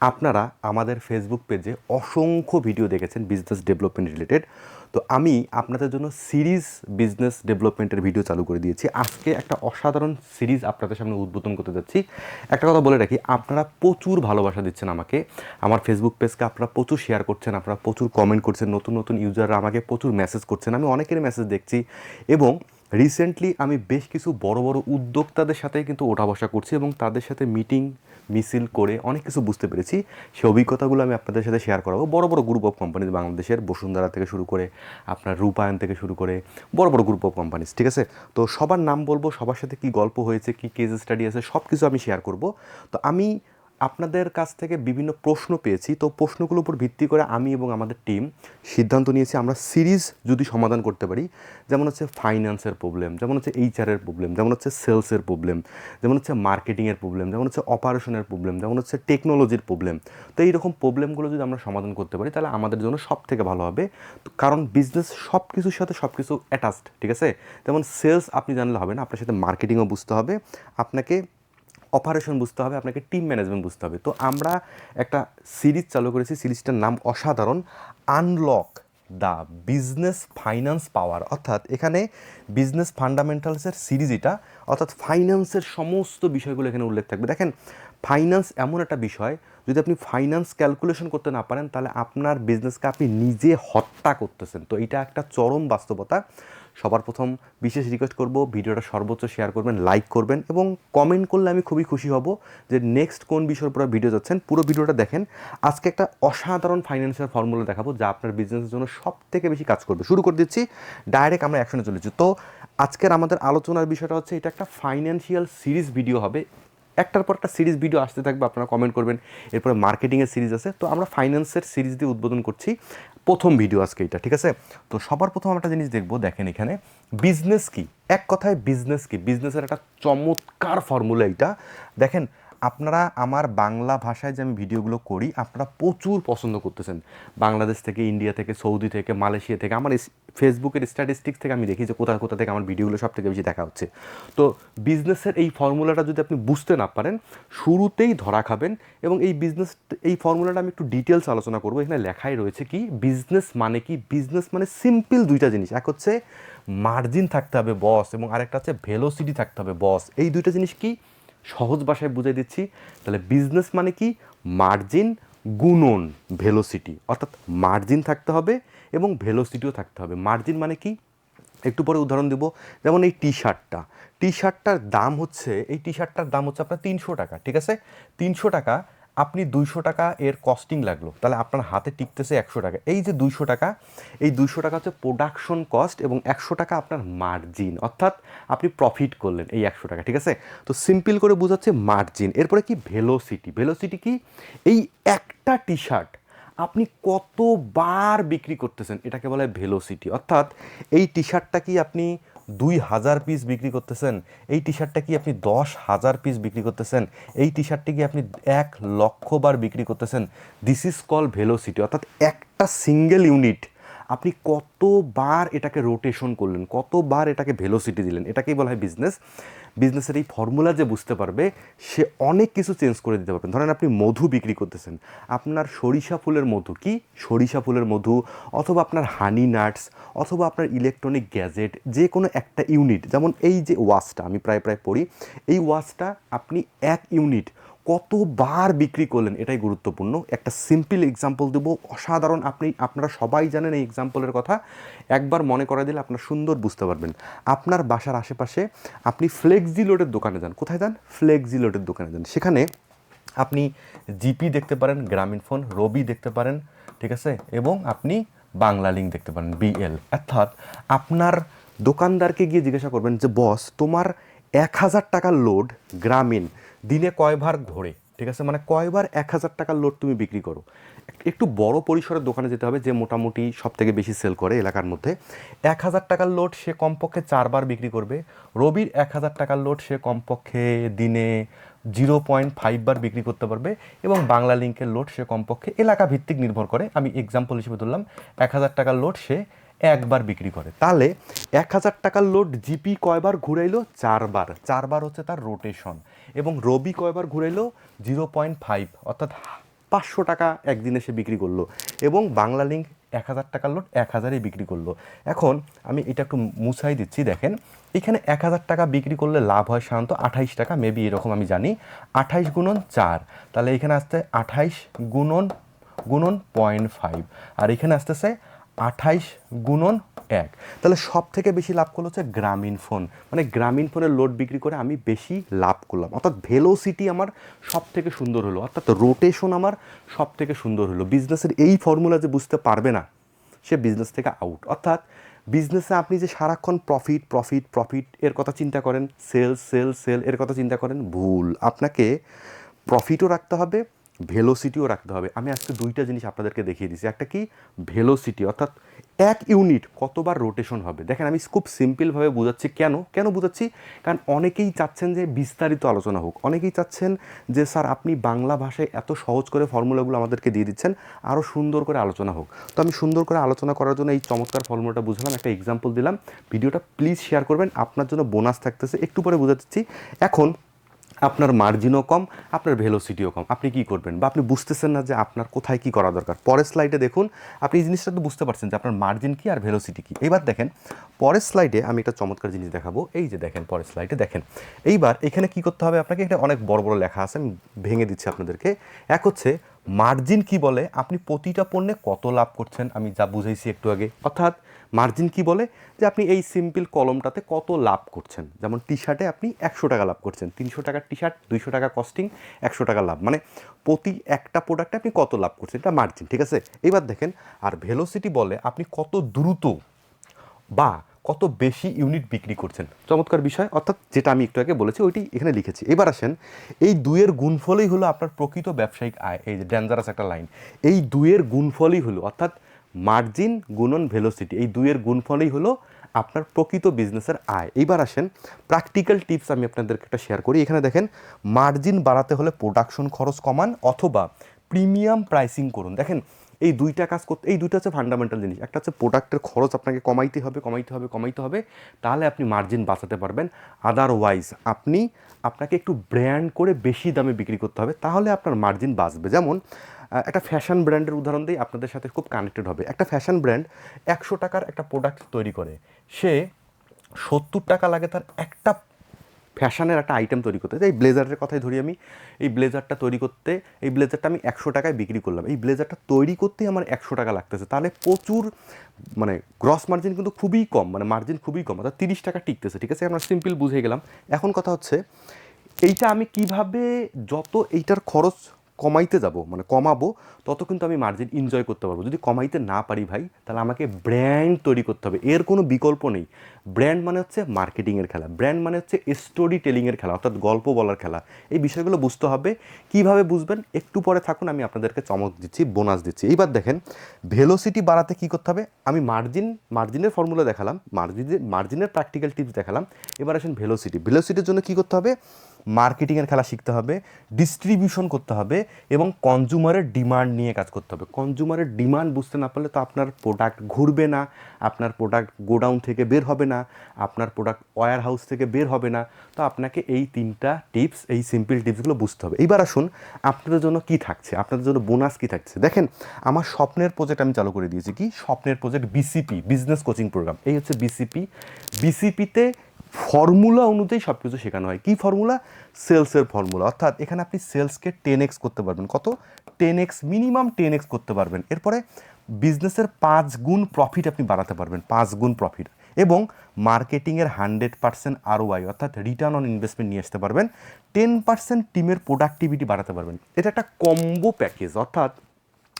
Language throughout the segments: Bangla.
আপনারা আমাদের ফেসবুক পেজে অসংখ্য ভিডিও দেখেছেন বিজনেস ডেভেলপমেন্ট রিলেটেড তো আমি আপনাদের জন্য সিরিজ বিজনেস ডেভেলপমেন্টের ভিডিও চালু করে দিয়েছি। আজকে একটা অসাধারণ সিরিজ আপনাদের সামনে উদ্বোধন করতে যাচ্ছি। একটা কথা বলে রাখি, আপনারা প্রচুর ভালোবাসা দিচ্ছেন আমাকে। আমার ফেসবুক পেজকে আপনারা প্রচুর শেয়ার করছেন, আপনারা প্রচুর কমেন্ট করছেন, নতুন নতুন ইউজাররা আমাকে প্রচুর মেসেজ করছেন। আমি অনেকের মেসেজ দেখছি এবং রিসেন্টলি আমি বেশ কিছু বড় বড় উদ্যোক্তাদের সাথে কিন্তু ওঠা বসা করছি এবং তাদের সাথে মিটিং মিছিল করে অনেক কিছু বুঝতে পেরেছি। সেই অভিজ্ঞতাগুলো আমি আপনাদের সাথে শেয়ার করাবো। বড় বড় গ্রুপ অফ কোম্পানিজ বাংলাদেশের, বসুন্ধরা থেকে শুরু করে আপনার রূপায়ণ থেকে শুরু করে বড় বড় গ্রুপ অফ কোম্পানিজ ঠিক আছে? তো সবার নাম বলব, সবার সাথে কি গল্প হয়েছে, কি কেস স্টাডি আছে সব কিছু আমি শেয়ার করব। তো আমি আপনাদের কাছ থেকে বিভিন্ন প্রশ্ন পেয়েছি। তো প্রশ্নগুলোর উপর ভিত্তি করে আমি এবং আমাদের টিম সিদ্ধান্ত নিয়েছি আমরা সিরিজ যদি সমাধান করতে পারি, যেমন হচ্ছে ফাইন্যান্সের প্রবলেম, যেমন হচ্ছে এইচআরের প্রবলেম, যেমন হচ্ছে সেলসের প্রবলেম, যেমন হচ্ছে মার্কেটিংয়ের প্রবলেম, যেমন হচ্ছে অপারেশনের প্রবলেম, যেমন হচ্ছে টেকনোলজির প্রবলেম। তো এইরকম প্রবলেমগুলো যদি আমরা সমাধান করতে পারি, তাহলে আমাদের জন্য সব থেকে ভালো হবে। কারণ বিজনেস সব কিছুর সাথে সব কিছু অ্যাটাচড ঠিক আছে? যেমন সেলস আপনি জানলে হবে না, আপনার সাথে মার্কেটিংও বুঝতে হবে, আপনাকে অপারেশন বুঝতে হবে, আপনাকে টিম ম্যানেজমেন্ট বুঝতে হবে। তো আমরা একটা সিরিজ চালু করেছি, সিরিজটার নাম অসাধারণ unlock the business finance power অর্থাৎ এখানে বিজনেস ফান্ডামেন্টালসের সিরিজ এটা, অর্থাৎ ফাইন্যান্সের সমস্ত বিষয়গুলো এখানে উল্লেখ থাকবে। দেখেন ফাইন্যান্স এমন একটা বিষয়, যদি আপনি ফাইন্যান্স ক্যালকুলেশন করতে না পারেন, তাহলে আপনার বিজনেসকে আপনি নিজে হত্যা করতেছেন। তো এটা একটা চরম বাস্তবতা। সবার প্রথম বিশেষ রিকোয়েস্ট করব, ভিডিওটা সর্বোচ্চ শেয়ার করবেন লাইক করবেন এবং কমেন্ট করলে আমি খুবই খুশি হব যে নেক্সট কোন বিষয়ের উপর ভিডিও যাচ্ছেন, পুরো ভিডিওটা দেখেন। আজকে একটা অসাধারণ ফাইন্যান্সিয়াল ফর্মুলা দেখাবো যা আপনার বিজনেসের জন্য সব থেকে বেশি কাজ করবে। শুরু করে দিচ্ছি ডাইরেক্ট আমরা অ্যাকশনে চলেছি। তো আজকের আমাদের আলোচনার বিষয়টা হচ্ছে, এটা একটা ফাইন্যান্সিয়াল সিরিজ ভিডিও হবে। একটার পর একটা সিরিজ ভিডিও আসতে থাকবে, আপনারা কমেন্ট করবেন। এরপরে মার্কেটিংয়ের সিরিজ আছে। তো আমরা ফাইন্যান্সের সিরিজ দিয়ে উদ্বোধন করছি। প্রথম ভিডিও আজকে এটা, ঠিক আছে? তো সবার প্রথম একটা জিনিস দেখব, দেখেন এখানে বিজনেস কি? এক কথায় বিজনেস কি? বিজনেসের একটা চমৎকার ফর্মুলা এটা দেখেন, আপনারা আমার বাংলা ভাষায় যে আমি ভিডিওগুলো করি, আপনারা প্রচুর পছন্দ করতেছেন। বাংলাদেশ থেকে ইন্ডিয়া থেকে সৌদি থেকে মালয়েশিয়া থেকে, আমার ফেসবুকের স্ট্যাটিস্টিক্স থেকে আমি দেখি যে কোথা কোথা থেকে আমার ভিডিওগুলো সব থেকে বেশি দেখা হচ্ছে। তো বিজনেসের এই ফর্মুলাটা যদি আপনি বুঝতে না পারেন, শুরুতেই ধরা খাবেন এবং এই বিজনেস এই ফর্মুলাটা আমি একটু ডিটেলস আলোচনা করব। এখানে লেখাই রয়েছে কি বিজনেস মানে কি? বিজনেস মানে সিম্পল দুইটা জিনিস। এক হচ্ছে মার্জিন থাকতে হবে বস এবং আরেকটা হচ্ছে ভেলোসিটি থাকতে হবে বস এই দুইটা জিনিস কি? সহজ ভাষায় বুঝিয়ে দিচ্ছি। তাহলে বিজনেস মানে কি? মার্জিন গুণন ভেলোসিটি অর্থাৎ মার্জিন থাকতে হবে এবং ভেলোসিটিও থাকতে হবে। মার্জিন মানে কি? একটু পরে উদাহরণ দেবো। যেমন এই টি শার্টটা টি শার্টটার দাম হচ্ছে, এই টি শার্টটার দাম হচ্ছে আপনার তিনশো টাকা, ঠিক আছে? তিনশো টাকা আপনি দুইশো টাকা এর কস্টিং লাগল, তাহলে আপনার হাতে টিকতেছে একশো টাকা। এই যে দুইশো টাকা, এই দুইশো টাকা হচ্ছে প্রোডাকশন কস্ট এবং একশো টাকা আপনার মার্জিন অর্থাৎ আপনি প্রফিট করলেন এই একশো টাকা, ঠিক আছে? তো সিম্পল করে বোঝাচ্ছে মার্জিন এরপরে কি? ভেলোসিটি ভেলোসিটি কি? এই একটা টি শার্ট আপনি কতবার বিক্রি করতেছেন, এটাকে বলা হয় ভেলোসিটি অর্থাৎ এই টি শার্টটা কি আপনি দুই হাজার পিস বিক্রি করতেছেন। এই টি শার্টটা কি আপনি দশ হাজার পিস বিক্রি করতেছেন? এই টি শার্টটি কি আপনি এক লক্ষ বার বিক্রি করতেছেন? দিস ইজ কল ভেলোসিটি অর্থাৎ একটা সিঙ্গেল ইউনিট আপনি কতবার এটাকে রোটেশন করলেন, কতবার এটাকে ভেলোসিটি দিলেন? এটাকেই বলা হয় বিজনেস বিজনেসের এই ফর্মুলা যে বুঝতে পারবে, সে অনেক কিছু চেঞ্জ করে দিতে পারবেন ধরেন আপনি মধু বিক্রি করতেছেন। আপনার সরিষা ফুলের মধু কি? সরিষা ফুলের মধু, অথবা আপনার হানি নাটস অথবা আপনার ইলেকট্রনিক গ্যাজেট যে কোনো একটা ইউনিট যেমন এই যে ওয়াচটা আমি প্রায় প্রায় পড়ি, এই ওয়াচটা আপনি এক ইউনিট কতবার বিক্রি করলেন এটাই গুরুত্বপূর্ণ। একটা সিম্পল এক্সাম্পল দেব, অসাধারণ। আপনি, আপনারা সবাই জানেন এই এক্সাম্পলের কথা। একবার মনে করা দিলে আপনারা সুন্দর বুঝতে পারবেন। আপনার বাসার আশেপাশে আপনি ফ্লেক্সি লোডের দোকানে যান। কোথায় যান? ফ্লেক্সি লোডের দোকানে যান। সেখানে আপনি জিপি দেখতে পারেন গ্রামীণ ফোন রবি দেখতে পারেন, ঠিক আছে? এবং আপনি বাংলা লিঙ্ক দেখতে পারেন বিএল অর্থাৎ আপনার দোকানদারকে গিয়ে জিজ্ঞাসা করবেন যে, বস, তোমার এক হাজার টাকার লোড গ্রামীণ দিনে কয়বার ঘোরে ঠিক আছে? মানে কয়বার এক হাজার টাকার লোড তুমি বিক্রি করো। একটু বড় পরিসরের দোকানে যেতে হবে যে মোটামুটি সব থেকে বেশি সেল করে এলাকার মধ্যে। এক হাজার টাকার লোড সে কমপক্ষে চারবার বিক্রি করবে। রবির এক হাজার টাকার লোড সে কমপক্ষে দিনে জিরো পয়েন্ট ফাইভ বার বিক্রি করতে পারবে এবং বাংলা লিঙ্কের লোড সে কমপক্ষে এলাকা ভিত্তিক নির্ভর করে। আমি এক্সাম্পল হিসেবে ধরলাম, এক হাজার টাকার লোড সে একবার বিক্রি করে। তাহলে এক হাজার টাকার লোড জিপি কয়বার ঘুরাইলো? চারবার। চারবার হচ্ছে তার রোটেশন এবং রবি কয়বার ঘুরাইলো? জিরো পয়েন্ট ফাইভ অর্থাৎ পাঁচশো টাকা একদিনে সে বিক্রি করল। এবং বাংলা লিঙ্ক এক হাজার টাকার লোড এক হাজারেই বিক্রি করল। এখন আমি এটা একটু মুছাই দিচ্ছি, দেখেন। এখানে এক হাজার টাকা বিক্রি করলে লাভ হয় সাধারণত আঠাইশ টাকা মেবি এরকম আমি জানি। আঠাইশ গুণন চার, তাহলে এখানে আসতে আঠাইশ গুণন গুণন পয়েন্ট ফাইভ আর এখানে আসতেছে আঠাইশ গুণন এক। তাহলে সব থেকে বেশি লাভ করল হচ্ছে গ্রামীণ ফোন। মানে গ্রামীণ ফোনের লোড বিক্রি করে আমি বেশি লাভ করলাম। অর্থাৎ ভেলোসিটি আমার সব থেকে সুন্দর হলো। অর্থাৎ রোটেশন আমার সব থেকে সুন্দর হলো। বিজনেসের এই ফর্মুলা যে বুঝতে পারবে না, সে বিজনেস থেকে আউট অর্থাৎ বিজনেসে আপনি যে সারাক্ষণ প্রফিট প্রফিট প্রফিট এর কথা চিন্তা করেন সেল সেল সেল এর কথা চিন্তা করেন, ভুল। আপনাকে প্রফিটও রাখতে হবে ভেলোসিটিও রাখতে হবে। আমি আজকে দুইটা জিনিস আপনাদেরকে দেখিয়ে দিচ্ছি একটা কি? ভেলোসিটি, অর্থাৎ এক ইউনিট কতবার রোটেশন হবে? দেখেন, আমি খুব সিম্পলভাবে বোঝাচ্ছি কেন? কেন বোঝাচ্ছি? কারণ অনেকেই চাচ্ছেন যে বিস্তারিত আলোচনা হোক। অনেকেই চাচ্ছেন যে, স্যার, আপনি বাংলা ভাষায় এত সহজ করে ফর্মুলাগুলো আমাদেরকে দিয়ে দিচ্ছেন আরও সুন্দর করে আলোচনা হোক। তো আমি সুন্দর করে আলোচনা করার জন্য এই চমৎকার ফর্মুলাটা বুঝলাম, একটা এক্সাম্পল দিলাম। ভিডিওটা প্লিজ শেয়ার করবেন, আপনার জন্য বোনাস থাকতেছে। একটু পরে বোঝাচ্ছি। এখন আপনার মার্জিনও কম, আপনার ভেলোসিটিও কম। আপনি কি করবেন? বা আপনি বুঝতেছেন না যে আপনার কোথায় কি করা দরকার। পরের স্লাইডে দেখুন, আপনি এই জিনিসটা তো বুঝতে পারছেন যে আপনার মার্জিন কি আর ভেলোসিটি কি। এবার দেখেন, পরের স্লাইডে আমি একটা চমৎকার জিনিস দেখাবো। এই যে দেখেন, পরের স্লাইডে দেখেন। এইবার এখানে কি করতে হবে আপনাকে? এটা অনেক বড় বড় লেখা আছে, আমি ভেঙে দিচ্ছি আপনাদেরকে। এক হচ্ছে মার্জিন কি বলে? আপনি প্রতিটা পণ্যে কত লাভ করছেন? আমি যা বুঝাইছি একটু আগে। অর্থাৎ মার্জিন কি বলে? যে আপনি এই সিম্পল কলমটাতে কত লাভ করছেন। যেমন টি শার্টে আপনি একশো টাকা লাভ করছেন, তিনশো টাকার টি শার্ট দুইশো টাকা কস্টিং, একশো টাকা লাভ। মানে প্রতি একটা প্রোডাক্টে আপনি কত লাভ করছেন? এটা মার্জিন, ঠিক আছে? এবার দেখেন, আর ভেলোসিটি বলে আপনি কত দ্রুত বা কত বেশি ইউনিট বিক্রি করছেন? চমৎকার বিষয়। অর্থাৎ যেটা আমি একটু আগে বলেছি, ওইটি এখানে লিখেছি। এবার আসেন, এই দুইয়ের গুণফলই হলো আপনার প্রকৃত ব্যবসায়িক আয়। এই যে ডেঞ্জারাস একটা লাইন এই দুইয়ের গুণফলই হলো, অর্থাৎ মার্জিন গুণন ভেলোসিটি এই দুইয়ের গুণফলই হলো আপনার প্রকৃত বিজনেসের আয়। এইবার আসেন প্র্যাকটিক্যাল টিপস আমি আপনাদেরকে একটা শেয়ার করি। এখানে দেখেন মার্জিন বাড়াতে হলে প্রোডাকশন খরচ কমান অথবা প্রিমিয়াম প্রাইসিং করুন। দেখেন এই দুইটা কাজ করতে, এই দুইটা হচ্ছে ফান্ডামেন্টাল জিনিস। একটা হচ্ছে প্রোডাক্টের খরচ আপনাকে কমাইতে হবে কমাইতে হবে কমাইতে হবে। তাহলে আপনি মার্জিন বাঁচাতে পারবেন। আদারওয়াইজ আপনি আপনাকে একটু ব্র্যান্ড করে বেশি দামে বিক্রি করতে হবে, তাহলে আপনার মার্জিন বাঁচবে। যেমন একটা ফ্যাশন ব্র্যান্ডের উদাহরণ দিই, আপনাদের সাথে খুব কানেক্টেড হবে। একটা ফ্যাশন ব্র্যান্ড একশো টাকার একটা প্রোডাক্ট তৈরি করে। সে সত্তর টাকা লাগে তার একটা ফ্যাশনের একটা আইটেম তৈরি করতে। এই ব্লেজারের কথাই ধরি আমি, এই ব্লেজারটা তৈরি করতে, এই ব্লেজারটা আমি একশো টাকায় বিক্রি করলাম। এই ব্লেজারটা তৈরি করতেই আমার একশো টাকা লাগতেছে। তাহলে প্রচুর মানে গ্রস মার্জিন কিন্তু খুবই কম মানে মার্জিন খুবই কম, অর্থাৎ তিরিশ টাকা টিকতেছে। ঠিক আছে, আমরা সিম্পল বুঝে গেলাম। এখন কথা হচ্ছে, এইটা আমি কীভাবে যত এইটার খরচ কমাইতে যাব মানে কমাবো, তত কিন্তু আমি মার্জিন এনজয় করতে পারব। যদি কমাইতে না পারি ভাই, তাহলে আমাকে ব্র্যান্ড তৈরি করতে হবে। এর কোনো বিকল্প নেই। ব্র্যান্ড মানে হচ্ছে মার্কেটিংয়ের খেলা। ব্র্যান্ড মানে হচ্ছে স্টোরি টেলিংয়ের খেলা, অর্থাৎ গল্প বলার খেলা। এই বিষয়গুলো বুঝতে হবে। কীভাবে বুঝবেন? একটু পরে থাকুন, আমি আপনাদেরকে চমক দিচ্ছি, বোনাস দিচ্ছি। এইবার দেখেন ভেলোসিটি বাড়াতে কী করতে হবে? আমি মার্জিন মার্জিনের ফর্মুলা দেখালাম মার্জিনের মার্জিনের প্র্যাকটিক্যাল টিপস দেখালাম। এবার আসেন ভেলোসিটি ভেলোসিটির জন্য কী করতে হবে? মার্কেটিংয়ের খেলা শিখতে হবে ডিস্ট্রিবিউশন করতে হবে এবং কনজুমারের ডিমান্ড নিয়ে কাজ করতে হবে। কনজুমারের ডিমান্ড বুঝতে না পারলে তো আপনার প্রোডাক্ট ঘুরবে না, আপনার প্রোডাক্ট গোডাউন থেকে বের হবে না। আপনার প্রোডাক্ট ওয়্যার হাউস থেকে বের হবে না। তো আপনাকে এই তিনটা টিপস এই সিম্পল টিপসগুলো বুঝতে হবে। এইবার আসুন আপনাদের জন্য কি থাকছে? আপনাদের জন্য বোনাস কি থাকছে? দেখেন, আমার স্বপ্নের প্রজেক্ট আমি চালু করে দিয়েছি। কি? স্বপ্নের project BCP business coaching programme এই হচ্ছে বিসিপি বিসিপিতে ফর্মুলা অনুযায়ী সব কিছু শেখানো হয়। কী ফর্মুলা সেলসের ফর্মুলা অর্থাৎ এখানে আপনি সেলসকে টেন এক্স করতে পারবেন। কত? Ten x minimum ten x করতে পারবেন। এরপরে বিজনেসের পাঁচ গুণ প্রফিট আপনি বাড়াতে পারবেন। পাঁচ গুণ প্রফিট এবং মার্কেটিংয়ের হান্ড্রেড পার্সেন্ট আরওআই অর্থাৎ রিটার্ন অন ইনভেস্টমেন্ট নিয়ে আসতে পারবেন। টেন পার্সেন্ট টিমের প্রোডাক্টিভিটি বাড়াতে পারবেন। এটা একটা কম্বো প্যাকেজ অর্থাৎ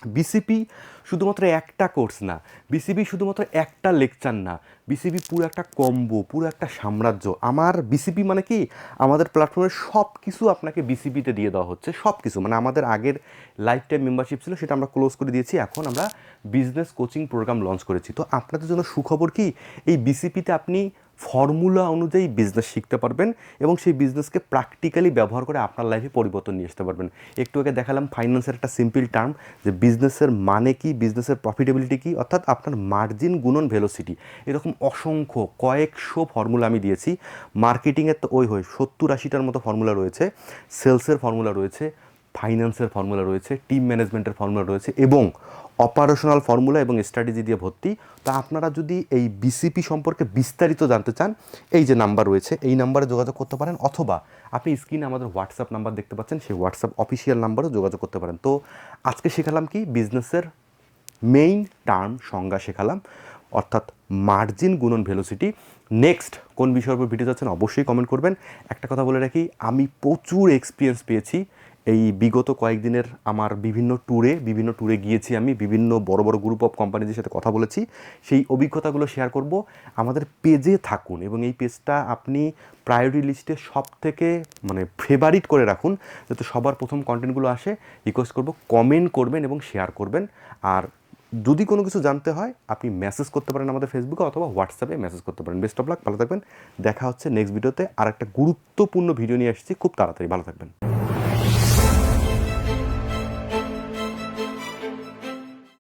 বিসিপি শুধুমাত্র একটা কোর্স না বিসিপি শুধুমাত্র একটা লেকচার না বিসিপি পুরো একটা কম্বো, পুরো একটা সাম্রাজ্য। আমার বিসিপি মানে কি? আমাদের প্ল্যাটফর্মের সব কিছু আপনাকে বিসিপিতে দিয়ে দেওয়া হচ্ছে সব কিছু মানে আমাদের আগের লাইফ টাইম মেম্বারশিপ ছিল, সেটা আমরা ক্লোজ করে দিয়েছি, এখন আমরা বিজনেস কোচিং প্রোগ্রাম লঞ্চ করেছি। তো আপনাদের জন্য সুখবর কি? এই বিসিপিতে আপনি ফর্মুলা অনুযায়ী বিজনেস শিখতে পারবেন এবং সেই বিজনেসকে প্র্যাকটিক্যালি ব্যবহার করে আপনার লাইফে পরিবর্তন নিয়ে আসতে পারবেন। একটু আগে দেখালাম ফাইন্যান্সের একটা সিম্পল টার্ম যে বিজনেসের মানে কি বিজনেসের প্রফিটেবিলিটি কি, অর্থাৎ আপনার মার্জিন গুণন ভেলোসিটি এরকম অসংখ্য, কয়েকশো ফর্মুলা আমি দিয়েছি। মার্কেটিংয়ের তো ওই হয়, সত্তর আশিটার মতো ফর্মুলা রয়েছে। সেলসের ফর্মুলা রয়েছে। ফাইন্যান্সের ফর্মুলা রয়েছে, টিম ম্যানেজমেন্টের ফর্মুলা রয়েছে এবং অপারেশনাল ফর্মুলা এবং স্ট্র্যাটেজি দিয়ে ভর্তি। তা আপনারা যদি এই বিসিপি সম্পর্কে বিস্তারিত জানতে চান, এই যে নাম্বার রয়েছে, এই নাম্বারে যোগাযোগ করতে পারেন অথবা আপনি স্ক্রিনে আমাদের হোয়াটসঅ্যাপ নাম্বার দেখতে পাচ্ছেন, সেই হোয়াটসঅ্যাপ অফিসিয়াল নাম্বারেও যোগাযোগ করতে পারেন। তো আজকে শেখালাম কি? বিজনেসের মেইন টার্ম সংজ্ঞা শেখালাম, অর্থাৎ মার্জিন গুণন ভেলোসিটি নেক্সট কোন বিষয়ের উপর ভিডিও যাচ্ছেন অবশ্যই কমেন্ট করবেন। একটা কথা বলে রাখি, আমি প্রচুর এক্সপিরিয়েন্স পেয়েছি এই বিগত কয়েকদিনের আমার বিভিন্ন ট্যুরে বিভিন্ন ট্যুরে গিয়েছি আমি, বিভিন্ন বড় বড় গ্রুপ অফ কোম্পানিদের সাথে কথা বলেছি। সেই অভিজ্ঞতাগুলো শেয়ার করব। আমাদের পেজে থাকুন এবং এই পেজটা আপনি প্রায়োরিটি লিস্টে সব থেকে মানে ফেভারিট করে রাখুন, যাতে সবার প্রথম কন্টেন্টগুলো আসে। রিকোয়েস্ট করব কমেন্ট করবেন এবং শেয়ার করবেন। আর যদি কোনো কিছু জানতে হয়, আপনি মেসেজ করতে পারেন আমাদের ফেসবুকে অথবা হোয়াটসঅ্যাপে মেসেজ করতে পারেন। বেস্ট অফ লাক ভালো থাকবেন। দেখা হচ্ছে নেক্সট ভিডিওতে আর একটা গুরুত্বপূর্ণ ভিডিও নিয়ে আসছি। খুব তাড়াতাড়ি, ভালো থাকবেন।